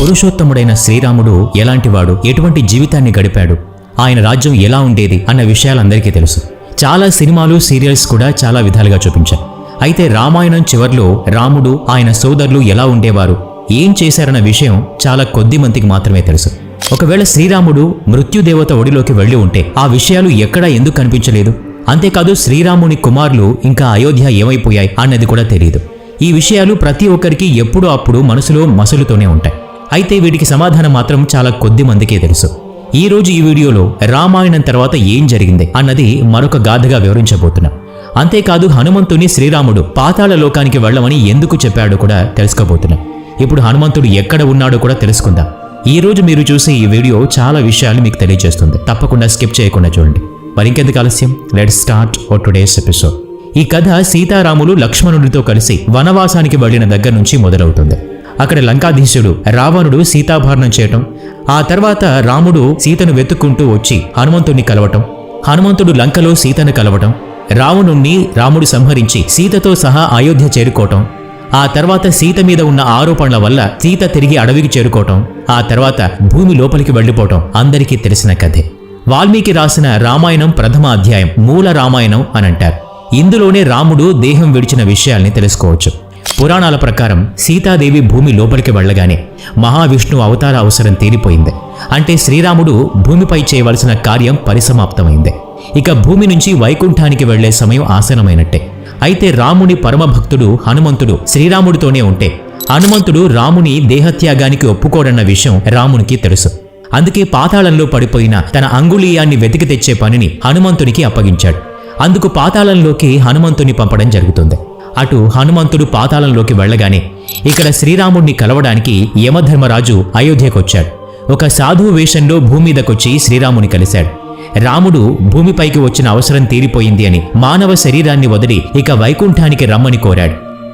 పురుషోత్తముడైన శ్రీరాముడు ఎలాంటివాడు? ఎటువంటి జీవితాన్ని గడిపాడు? ఆయన రాజ్యం ఎలా ఉండేది? అన్న విషయాలందరికీ తెలుసు. చాలా సినిమాలు సీరియల్స్ కూడా చాలా విధాలుగా చూపించారు. అయితే రామాయణం చివర్లో రాముడు ఆయన సోదరులు ఎలా ఉండేవారు? ఏం చేశారన్న విషయం చాలా కొద్ది మందికి మాత్రమే తెలుసు. ఒకవేళ శ్రీరాముడు మృత్యుదేవత ఒడిలోకి వెళ్ళి ఉంటే ఆ విషయాలు ఎక్కడా ఎందుకు కనిపించలేదు? అంతేకాదు శ్రీరాముని కుమారులు ఇంకా అయోధ్య ఏమైపోయాయి అన్నది కూడా తెలియదు ఈ విషయాలు ప్రతి ఒక్కరికి ఎప్పుడూ అప్పుడు మనసులో మసులుతూనే ఉంటాయి. అయితే వీటికి సమాధానం మాత్రం చాలా కొద్ది మందికే తెలుసు. ఈ రోజు ఈ వీడియోలో రామాయణం తర్వాత ఏం జరిగింది అన్నది మరొక గాథగా వివరించబోతున్నాం. అంతేకాదు హనుమంతుని శ్రీరాముడు పాతాళ లోకానికి వెళ్ళమని ఎందుకు చెప్పాడో కూడా తెలుసుకోబోతున్నాం. ఇప్పుడు హనుమంతుడు ఎక్కడ ఉన్నాడో కూడా తెలుసుకుందాం. ఈ రోజు మీరు చూసే ఈ వీడియో చాలా విషయాలు మీకు తెలియజేస్తుంది. తప్పకుండా స్కిప్ చేయకుండా చూడండి. మరి ఇంకెందుకు ఆలస్యం? Let start of today's episode ఈ కథ సీతారాములు లక్ష్మణుడితో కలిసి వనవాసానికి వెళ్ళిన దగ్గర నుంచి మొదలవుతుంది. అక్కడ లంకాధీశుడు రావణుడు సీతాభరణం చేయటం. ఆ తర్వాత రాముడు సీతను వెతుక్కుంటూ వచ్చి హనుమంతుణ్ణి కలవటం. హనుమంతుడు లంకలో సీతను కలవటం. రావణుణ్ణి రాముడు సంహరించి సీతతో సహా అయోధ్య చేరుకోవటం. ఆ తర్వాత సీత మీద ఉన్న ఆరోపణల వల్ల సీత తిరిగి అడవికి చేరుకోవటం. ఆ తర్వాత భూమి లోపలికి వెళ్ళిపోవటం అందరికీ తెలిసిన కథే. వాల్మీకి రాసిన రామాయణం ప్రథమ అధ్యాయం మూల రామాయణం అని అంటారు. ఇందులోనే రాముడు దేహం విడిచిన విషయాల్ని తెలుసుకోవచ్చు. పురాణాల ప్రకారం సీతాదేవి భూమి లోపలికి వెళ్ళగానే మహావిష్ణువు అవతార అవసరం తీరిపోయింది. అంటే శ్రీరాముడు భూమిపై చేయవలసిన కార్యం పరిసమాప్తమైంది. ఇక భూమి నుంచి వైకుంఠానికి వెళ్ళే సమయం ఆసనమైనట్టే. అయితే రాముని పరమభక్తుడు హనుమంతుడు శ్రీరాముడితోనే ఉంటే హనుమంతుడు రాముని దేహత్యాగానికి ఒప్పుకోడన్న విషయం రామునికి తెలుసు. అందుకే పాతాళంలో పడిపోయిన తన అంగుళీయాన్ని వెతికి తెచ్చే పనిని హనుమంతునికి అప్పగించాడు. అందుకు పాతాళంలోకి హనుమంతుని పంపడం జరుగుతుంది. అటు హనుమంతుడు పాతాళంలోకి వెళ్ళగానే ఇక్కడ శ్రీరాముడిని కలవడానికి యమధర్మరాజు అయోధ్యకొచ్చాడు. ఒక సాధువు వేషంలో భూమి మీదకొచ్చి శ్రీరాముని కలిశాడు. రాముడు భూమిపైకి వచ్చిన అవసరం తీరిపోయింది అని మానవ శరీరాన్ని వదిలి ఇక వైకుంఠానికి రమ్మని కోరాడు.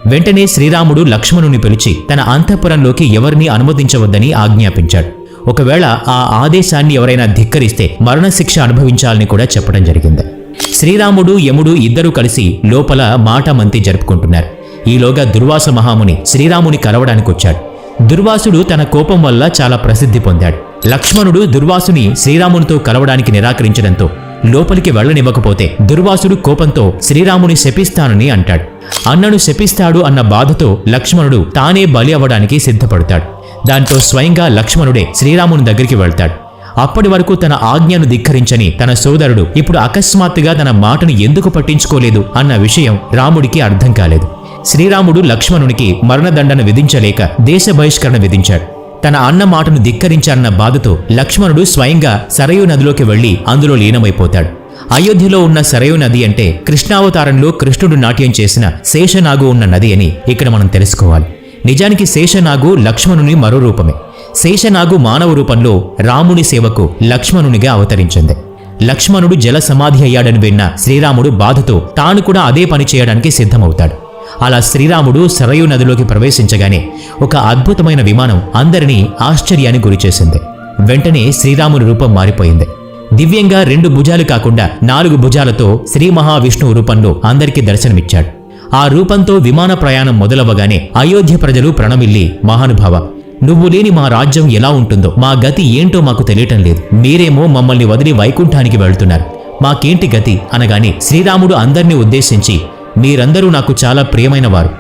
వెంటనే శ్రీరాముడు లక్ష్మణుని పిలిచి తన అంతఃపురంలోకి ఎవరిని అనుమతించవద్దని ఆజ్ఞాపించాడు. ఒకవేళ ఆ ఆదేశాన్ని ఎవరైనా ధిక్కరిస్తే మరణశిక్ష అనుభవించాలని కూడా చెప్పడం జరిగింది. శ్రీరాముడు యముడు ఇద్దరూ కలిసి లోపల మాటమంతి జరుపుకుంటున్నారు. ఈలోగా దుర్వాస మహాముని శ్రీరాముని కలవడానికి వచ్చాడు. దుర్వాసుడు తన కోపం వల్ల చాలా ప్రసిద్ధి పొందాడు. లక్ష్మణుడు దుర్వాసుని శ్రీరామునితో కలవడానికి నిరాకరించడంతో లోపలికి వెళ్ళనివ్వకపోతే దుర్వాసుడు కోపంతో శ్రీరాముని శపిస్తానని అంటాడు. అన్నను శపిస్తాడు అన్న బాధతో లక్ష్మణుడు తానే బలి అవ్వడానికి సిద్ధపడతాడు. దాంతో స్వయంగా లక్ష్మణుడే శ్రీరాముని దగ్గరికి వెళ్తాడు. అప్పటి వరకు తన ఆజ్ఞను ధిక్కరించని తన సోదరుడు ఇప్పుడు అకస్మాత్తుగా తన మాటను ఎందుకు పట్టించుకోలేదు అన్న విషయం రాముడికి అర్థం కాలేదు. శ్రీరాముడు లక్ష్మణునికి మరణదండన విధించలేక దేశ బహిష్కరణ విధించాడు. తన అన్న మాటను ధిక్కరించారన్న బాధతో లక్ష్మణుడు స్వయంగా సరయూ నదిలోకి వెళ్ళి అందులో లీనమైపోతాడు. అయోధ్యలో ఉన్న సరయూ నది అంటే కృష్ణావతారంలో కృష్ణుడు నాట్యం చేసిన శేషనాగు ఉన్న నది అని ఇక్కడ మనం తెలుసుకోవాలి. నిజానికి శేషనాగు లక్ష్మణుని మరో రూపమే. శేషనాగు మానవ రూపంలో రాముని సేవకు లక్ష్మణునిగా అవతరించింది. లక్ష్మణుడు జల సమాధి అయ్యాడని విన్న శ్రీరాముడు బాధతో తాను కూడా అదే పని చేయడానికి సిద్ధమవుతాడు. అలా శ్రీరాముడు సరయు నదిలోకి ప్రవేశించగానే ఒక అద్భుతమైన విమానం అందరినీ ఆశ్చర్యానికి గురిచేసింది. వెంటనే శ్రీరాముని రూపం మారిపోయింది. దివ్యంగా రెండు భుజాలు కాకుండా నాలుగు భుజాలతో శ్రీ మహావిష్ణువు రూపంలో అందరికీ దర్శనమిచ్చాడు. ఆ రూపంతో విమాన ప్రయాణం మొదలవ్వగానే అయోధ్య ప్రజలు ప్రణమిల్లి మహానుభావ నువ్వు లేని మా రాజ్యం ఎలా ఉంటుందో మా గతి ఏంటో మాకు తెలియటం లేదు. మీరేమో మమ్మల్ని వదిలి వైకుంఠానికి వెళ్తున్నారు. మాకేంటి గతి? అనగానే శ్రీరాముడు అందరినీ ఉద్దేశించి మీరందరూ నాకు చాలా ప్రియమైన వారు.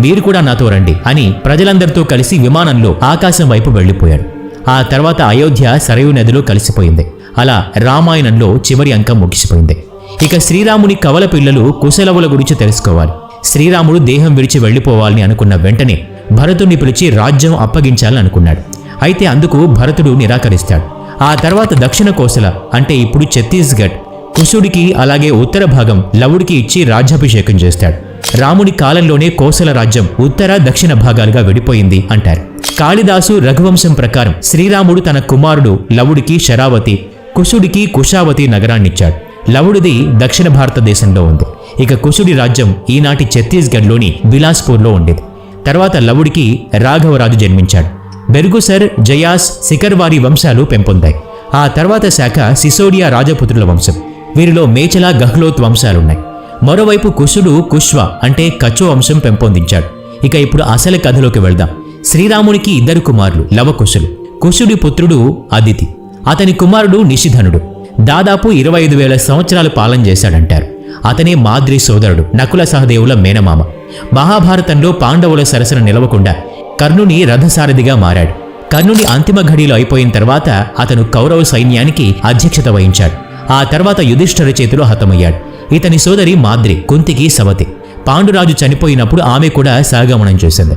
మీరు కూడా నాతో రండి అని ప్రజలందరితో కలిసి విమానంలో ఆకాశం వైపు వెళ్ళిపోయాడు. ఆ తర్వాత అయోధ్య సరయు నదిలో కలిసిపోయింది. అలా రామాయణంలో చివరి అంకం ముగిసిపోయింది. ఇక శ్రీరాముని కవల పిల్లలు కుశలవుల గురించి తెలుసుకోవాలి. శ్రీరాముడు దేహం విడిచి వెళ్ళిపోవాలని అనుకున్న వెంటనే భరతుణ్ణి పిలిచి రాజ్యం అప్పగించాలనుకున్నాడు. అయితే అందుకు భరతుడు నిరాకరిస్తాడు. ఆ తర్వాత దక్షిణ కోసల అంటే ఇప్పుడు ఛత్తీస్గఢ్ కుశుడికి అలాగే ఉత్తర భాగం లవుడికి ఇచ్చి రాజ్యాభిషేకం చేస్తాడు. రాముడి కాలంలోనే కోసల రాజ్యం ఉత్తర దక్షిణ భాగాలుగా విడిపోయింది అంటారు. కాళిదాసు రఘువంశం ప్రకారం శ్రీరాముడు తన కుమారుడు లవుడికి శరావతి కుశుడికి కుషావతి నగరాన్నిచ్చాడు. లవుడిది దక్షిణ భారతదేశంలో ఉంది. ఇక కుశుడి రాజ్యం ఈనాటి ఛత్తీస్గఢ్లోని బిలాస్పూర్లో ఉండేది. తర్వాత లవుడికి రాఘవరాజు జన్మించాడు. బెర్గుసర్ జయాస్ సికర్వారి వంశాలు పెంపొందాయి. ఆ తర్వాత శాఖ సిసోడియా రాజపుత్రుల వంశం. వీరిలో మేచల గహ్లోత్ వంశాలున్నాయి. మరోవైపు కుశుడు కుష్వ అంటే కచో వంశం పెంపొందించాడు. ఇక ఇప్పుడు అసలు కథలోకి వెళ్దాం. శ్రీరామునికి ఇద్దరు కుమారులు లవకుశులు. కుశుడి పుత్రుడు అదితి. అతని కుమారుడు నిషిధనుడు దాదాపు ఇరవై ఐదు వేల సంవత్సరాలు పాలన చేశాడంటారు. అతనే మాద్రి సోదరుడు నకుల సహదేవుల మేనమామ. మహాభారతంలో పాండవుల సరసన నిలవకుండా కర్ణుని రథసారథిగా మారాడు. కర్ణుని అంతిమ ఘడిలో అయిపోయిన తర్వాత అతను కౌరవ సైన్యానికి అధ్యక్షత వహించాడు. ఆ తర్వాత యుధిష్ఠిర చేతిలో హతమయ్యాడు. ఇతని సోదరి మాద్రి కుంతికి సవతి. పాండురాజు చనిపోయినప్పుడు ఆమె కూడా సహగమనం చేసింది.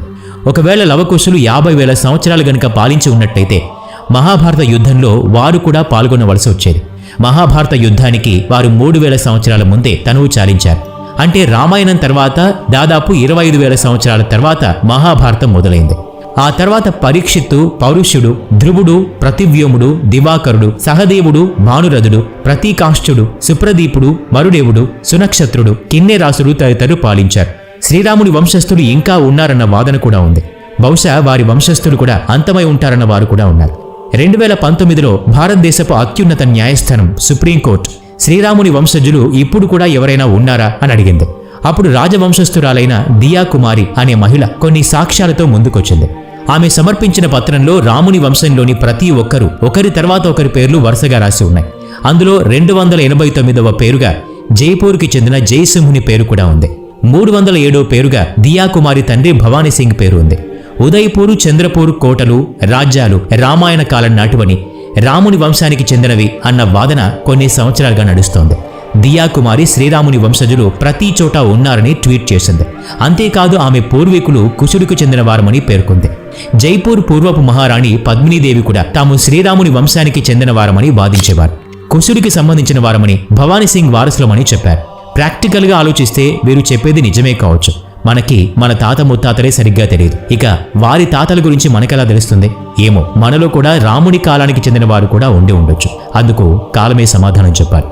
ఒకవేళ లవకుశులు యాభై వేల సంవత్సరాలు గనుక పాలించి ఉన్నట్టయితే మహాభారత యుద్ధంలో వారు కూడా పాల్గొనవలసి వచ్చేది. మహాభారత యుద్ధానికి వారు మూడు వేల సంవత్సరాల ముందే తనువు చాలించారు. అంటే రామాయణం తర్వాత దాదాపు ఇరవై ఐదు వేల సంవత్సరాల తర్వాత మహాభారతం మొదలైంది. ఆ తర్వాత పరీక్షిత్తు పౌరుషుడు ధ్రువుడు ప్రతివ్యోముడు దివాకరుడు సహదేవుడు భానురథుడు ప్రతీకాష్ఠుడు సుప్రదీపుడు మరుడేవుడు సునక్షత్రుడు కిన్నెరాసుడు తదితరులు పాలించారు. శ్రీరాముడి వంశస్థులు ఇంకా ఉన్నారన్న వాదన కూడా ఉంది. బహుశా వారి వంశస్థులు కూడా అంతమై ఉంటారన్న వారు కూడా ఉన్నారు. రెండు వేల పంతొమ్మిదిలో భారతదేశపు అత్యున్నత న్యాయస్థానం సుప్రీంకోర్టు. శ్రీరాముని వంశజులు ఇప్పుడు కూడా ఎవరైనా ఉన్నారా అని అడిగింది. అప్పుడు రాజవంశస్థురాలైన దియా కుమారి అనే మహిళ కొన్ని సాక్ష్యాలతో ముందుకొచ్చింది. ఆమె సమర్పించిన పత్రంలో రాముని వంశంలోని ప్రతి ఒక్కరూ ఒకరి తర్వాత ఒకరి పేర్లు వరుసగా రాసి ఉన్నాయి. అందులో రెండు వందల ఎనభై తొమ్మిదవ పేరుగా జైపూర్కి చెందిన జయసింహుని పేరు కూడా ఉంది. మూడు వందల ఏడో పేరుగా దియా కుమారి తండ్రి భవానీ సింగ్ పేరు ఉంది. ఉదయపూరు చంద్రపూర్ కోటలు రాజ్యాలు రామాయణ కాలం నాటివని రాముని వంశానికి చెందినవి అన్న వాదన కొన్ని సంవత్సరాలుగా నడుస్తోంది. దియాకుమారి శ్రీరాముని వంశజులు ప్రతి చోట ఉన్నారని ట్వీట్ చేసింది. అంతేకాదు ఆమె పూర్వీకులు కుశుడికి చెందిన వారమని పేర్కొంది. జైపూర్ పూర్వపు మహారాణి పద్మినీదేవి కూడా తాము శ్రీరాముని వంశానికి చెందిన వారమని వాదించేవారు. కుశుడికి సంబంధించిన వారమని భవానీ సింగ్ వారసులమని చెప్పారు. ప్రాక్టికల్గా ఆలోచిస్తే వీరు చెప్పేది నిజమే కావచ్చు. మనకి మన తాత ముత్తాతలే సరిగ్గా తెలియదు. ఇక వారి తాతల గురించి మనకెలా తెలుస్తుంది? ఏమో మనలో కూడా రాముడి కాలానికి చెందిన వారు కూడా ఉండి ఉండొచ్చు. అందుకు కాలమే సమాధానం చెప్పాలి.